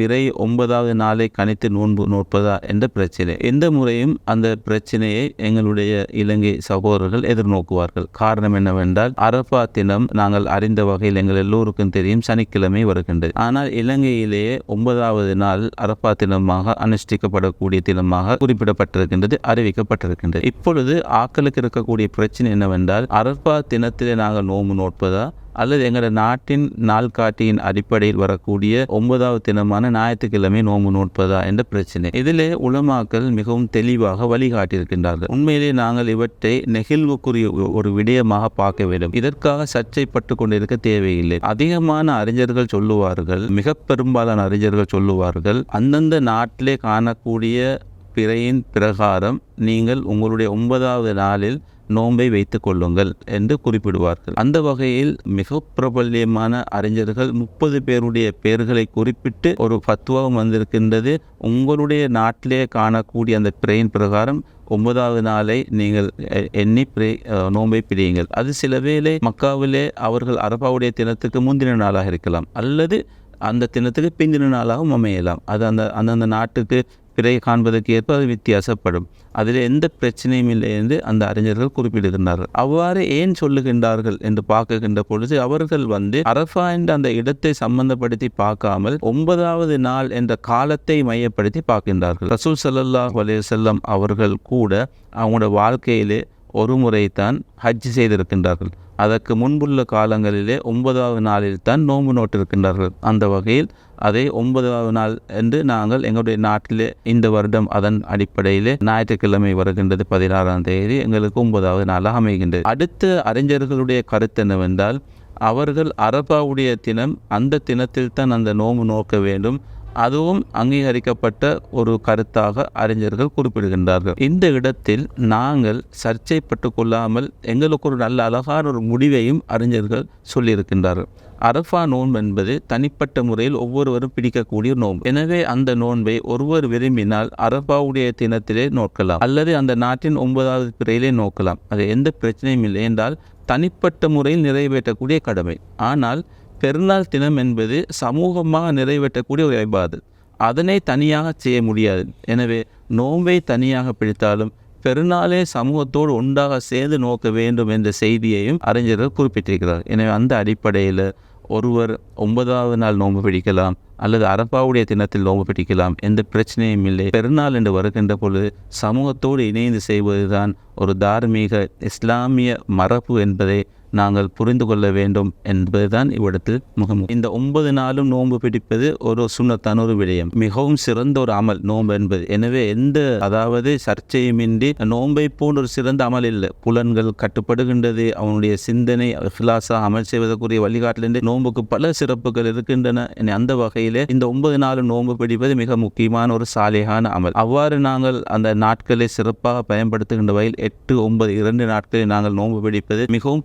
பிறை ஒன்பதாவது நாளை கணித்து நோன்பு நோட்பதா என்ற பிரச்சனை. எந்த முறையும் அந்த பிரச்சனையை எங்களுடைய இலங்கை சகோதரர்கள் எதிர்நோக்குவார்கள். காரணம் என்னவென்றால் அரபா தினம் நாங்கள் அறிந்த வகையில் எங்கள் எல்லோருக்கும் தெரியும் சனிக்கிழமை வருகின்றது. ஆனால் இலங்கையிலேயே ஒன்பதாவது நாள் அரபா தினமாக அனுஷ்டிக்கப்படக்கூடிய தினமாக குறிப்பிடப்பட்டிருக்கின்றது அறிவிக்கப்பட்டிருக்கின்றது. இப்பொழுது ஆக்களுக்கு இருக்கக்கூடிய பிரச்சனை என்னவென்றால் அரபா தினத்திலே நாங்கள் நோன்பு நோட்பதா அல்லது எங்களோட நாட்டின் நாள்காட்டியின் அடிப்படையில் வரக்கூடிய ஒன்பதாவது தினமான ஞாயிற்றுக்கிழமை நோன்பு நோட்பதா என்ற பிரச்சனை. இதிலே உலமாக்கள் மிகவும் தெளிவாக வழிகாட்டியிருக்கின்றார்கள். உண்மையிலே நாங்கள் இவற்றை நெகிழ்வுக்குரிய ஒரு விடயமாக பார்க்க வேண்டும். இதற்காக சர்ச்சைப்பட்டு கொண்டிருக்க தேவையில்லை. அதிகமான அறிஞர்கள் சொல்லுவார்கள் மிக பெரும்பாலான அறிஞர்கள் சொல்லுவார்கள் அந்தந்த நாட்டிலே காணக்கூடிய பிறையின் பிரகாரம் நீங்கள் உங்களுடைய ஒன்பதாவது நாளில் நோன்பை வைத்துக் கொள்ளுங்கள் என்று குறிப்பிடுவார்கள். அந்த வகையில் மிக பிரபல்யமான அறிஞர்கள் முப்பது பேருடைய பெயர்களை குறிப்பிட்டு ஒரு ஃபத்வாவும் வந்திருக்கின்றது. உங்களுடைய நாட்டிலே காணக்கூடிய அந்த பிறையின் பிரகாரம் ஒன்பதாவது நாளை நீங்கள் எண்ணி பிரே நோன்பை பிடியுங்கள் அது சில வேளை மக்காவிலே அவர்கள் அரபாவுடைய தினத்துக்கு முந்தின நாளாக இருக்கலாம். அல்லது அந்த தினத்துக்கு பிந்தின நாளாகவும் அமையலாம். அது அந்த அந்தந்த நாட்டுக்கு பிறை காண்பதற்கு ஏற்ப அது வித்தியாசப்படும். அதில் எந்த பிரச்சனையும் இல்லை என்று அந்த அறிஞர்கள் குறிப்பிடுகின்றார்கள் அவ்வாறு ஏன் சொல்லுகின்றார்கள் என்று பார்க்குகின்ற பொழுது அவர்கள் வந்து அரஃபா என்ற அந்த இடத்தை சம்பந்தப்படுத்தி பார்க்காமல் ஒன்பதாவது நாள் என்ற காலத்தை மையப்படுத்தி பார்க்கின்றார்கள். ரசூல் ஸல்லல்லாஹு அலைஹி அவர்கள் கூட அவங்களோட வாழ்க்கையிலே ஒரு முறை தான் ஹஜ் செய்திருக்கின்றார்கள். அதற்கு முன்புள்ள காலங்களிலே ஒன்பதாவது நாளில் தான் நோன்பு நோட்டிருக்கின்றார்கள் அந்த வகையில் அதை ஒன்பதாவது நாள் என்று நாங்கள் எங்களுடைய நாட்டிலே இந்த வருடம் அதன் அடிப்படையிலே ஞாயிற்றுக்கிழமை வருகின்றது பதினாறாம் தேதி எங்களுக்கு ஒன்பதாவது நாளாக அமைகின்றது. அடுத்த அறிஞர்களுடைய கருத்து என்னவென்றால் அவர்கள் அரபாவுடைய தினம் அந்த தினத்தில் தான் அந்த நோம்பு நோக்க வேண்டும். அதுவும் அங்கீகரிக்கப்பட்ட ஒரு கருத்தாக அறிஞர்கள் குறிப்பிடுகின்றார்கள். இந்த இடத்தில் நாங்கள் சர்ச்சைப்பட்டு கொள்ளாமல் எங்களுக்கு ஒரு நல்ல அழகான ஒரு முடிவையும் அறிஞர்கள் சொல்லியிருக்கின்றார்கள். அரஃபா நோன்பு என்பது தனிப்பட்ட முறையில் ஒவ்வொருவரும் பிடிக்கக்கூடிய நோன்பு. எனவே அந்த நோன்பை ஒருவர் விரும்பினால் அரஃபாவுடைய தினத்திலே நோக்கலாம். அல்லது அந்த நாட்டின் ஒன்பதாவது பிறையிலே நோக்கலாம். அது எந்த பிரச்சனையும் இல்லை என்றால் தனிப்பட்ட முறையில் நிறைவேற்றக்கூடிய கடமை. ஆனால் பெருநாள் தினம் என்பது சமூகமாக நிறைவேற்றக்கூடிய ஒரு இபாதத். அதனை தனியாக செய்ய முடியாது. எனவே நோன்பை தனியாக பிடித்தாலும் பெருநாளே சமூகத்தோடு ஒன்றாக சேர்ந்து நோக்க வேண்டும் என்ற செய்தியையும் அறிஞர்கள் குறிப்பிட்டிருக்கிறார். எனவே அந்த அடிப்படையில் ஒருவர் ஒன்பதாவது நாள் நோன்பு பிடிக்கலாம் அல்லது அரப்பாவுடைய தினத்தில் நோன்பு பிடிக்கலாம் எந்த பிரச்சனையும் இல்லை. பெருநாள் என்று வருகின்ற பொழுது சமூகத்தோடு இணைந்து செய்வதுதான் ஒரு தார்மீக இஸ்லாமிய மரபு என்பதை நாங்கள் புரிந்து கொள்ள வேண்டும் என்பதுதான் இவ்விடத்தில் முகம். இந்த ஒன்பது நாளும் நோன்பு பிடிப்பது ஒரு சுண்ணத்தான ஒரு விடயம். மிகவும் சிறந்த ஒரு அமல் நோன்பு என்பது. எனவே எந்த அதாவது சர்ச்சையுமின்றி நோன்பை போன்ற ஒரு சிறந்த அமல் இல்லை. புலன்கள் கட்டுப்படுகின்றது அவனுடைய சிந்தனை ஃபிலாசா அமல் செய்வதற்குரிய வழிகாட்டிலிருந்து நோன்புக்கு பல சிறப்புகள் இருக்கின்றன. அந்த வகையிலே இந்த ஒன்பது நாளும் நோன்பு பிடிப்பது மிக முக்கியமான ஒரு சாலையான அமல். அவ்வாறு நாங்கள் அந்த நாட்களை சிறப்பாக பயன்படுத்துகின்ற வகையில் எட்டு ஒன்பது இரண்டு நாட்களில் நாங்கள் நோன்பு பிடிப்பது மிகவும்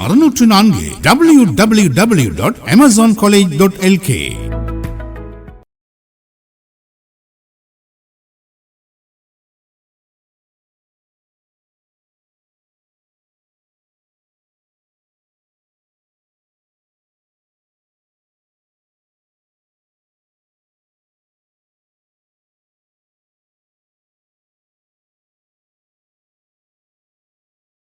அறுநூற்று நான்கு W W W dot Amazon college dot LK